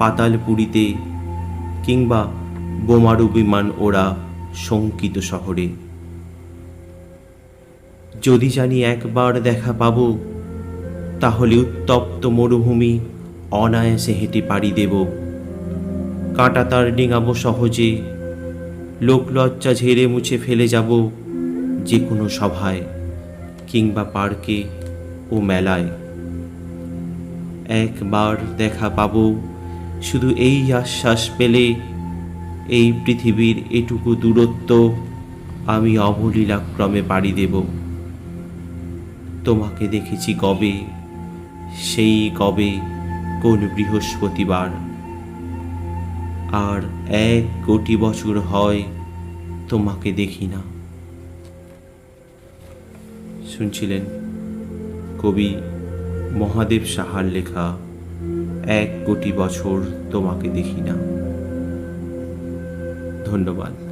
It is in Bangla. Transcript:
পাতালপুরীতে কিংবা বোমারু বিমান ওরা শঙ্কিত শহরে। যদি জানি একবার দেখা পাবো, তাহলে উত্তপ্ত মরুভূমি অনায়াসে হেঁটে পাড়ি দেব। কাঁটা তার ডিঙাবো সহজে লোকলজ্জা ঝেড়ে মুছে ফেলে যাব যে কোনো সভায় কিংবা পার্কে ও মেলায়। একবার দেখা পাবো শুধু এই আশ্বাস পেলে এই পৃথিবীর এটুকু দূরত্ব আমি অবলীলাক্রমে পাড়ি দেব। তোমাকে দেখেছি কবে? সেই কবে কোন বৃহস্পতিবার? আর এক কোটি বছর হয় তোমাকে দেখি না। শুনছিলেন কবি মহাদেব সাহার লেখা এক কোটি বছর তোমাকে দেখি না। ধন্যবাদ।